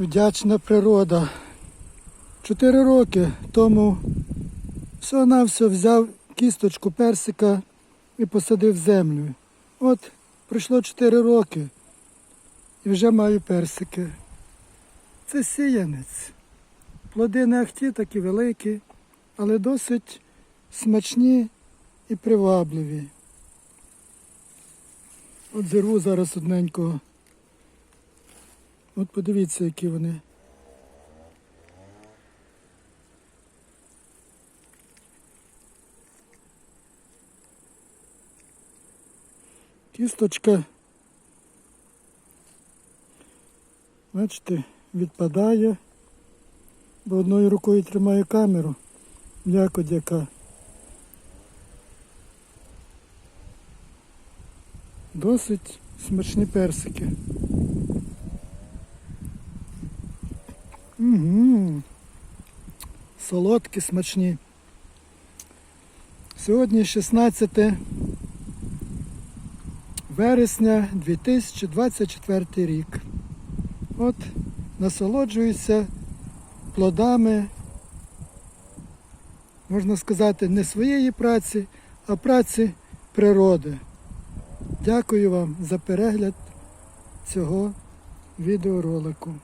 Вдячна природа. Чотири роки тому всього на все взяв кісточку персика і посадив землю. От пройшло 4 роки і вже маю персики. Це сіянець. Плоди не ахті такі великі, але досить смачні і привабливі. От зірву зараз одненького. От подивіться, які вони. Кісточка, бачите, відпадає, бо одною рукою тримаю камеру. Якось яка. Досить смачні персики. Угу. Солодкі, смачні. Сьогодні 16 вересня 2024 рік. От насолоджуюся плодами, можна сказати, не своєї праці, а праці природи. Дякую вам за перегляд цього відеоролику.